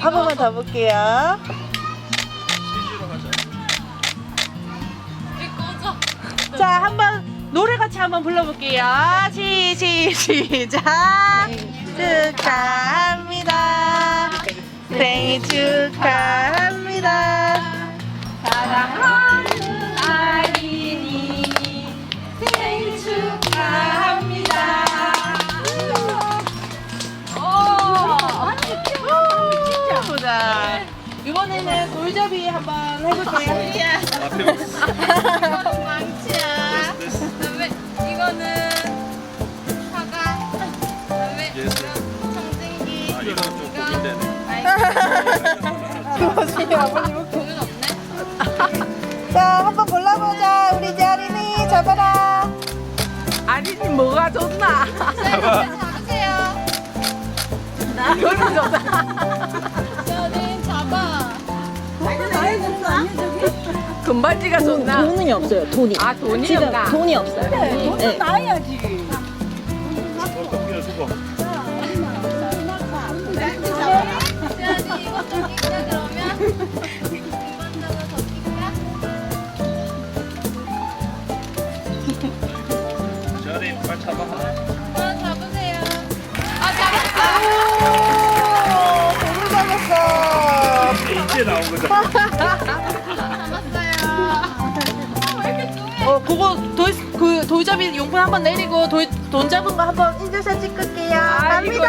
한 번만 더 볼게요. 자, 한번 노래 같이 한번 불러볼게요. 시, 시, 시작. 이번에는 돌잡이 한번 해볼게요. 망치야. 그다음에 이거는 사과. 그다음에 이건 청진기. 아, 이거는 좀 고민되네. 그것이 아버님 없네. 자, 한번 골라보자. 우리 이제 아린이 잡아라. 아린이 뭐가 좋나? 잡으세요. 이거는 좋다. 금발지가 좋나? 돈이 없어요. 돈이. 아, 돈이 지금 없나? 돈이 없어요. 네. 끼자 그러면. 이번다가 더 끼까? 저리 빨리 잡아. 어. 아, 잡았어. 돈을 잡았어. 이제 나온 거죠. 그거 돌, 그 돌잡이 용품 한번 내리고 돌, 돈 잡은 거 한번 인증샷 찍을게요. 갑니다.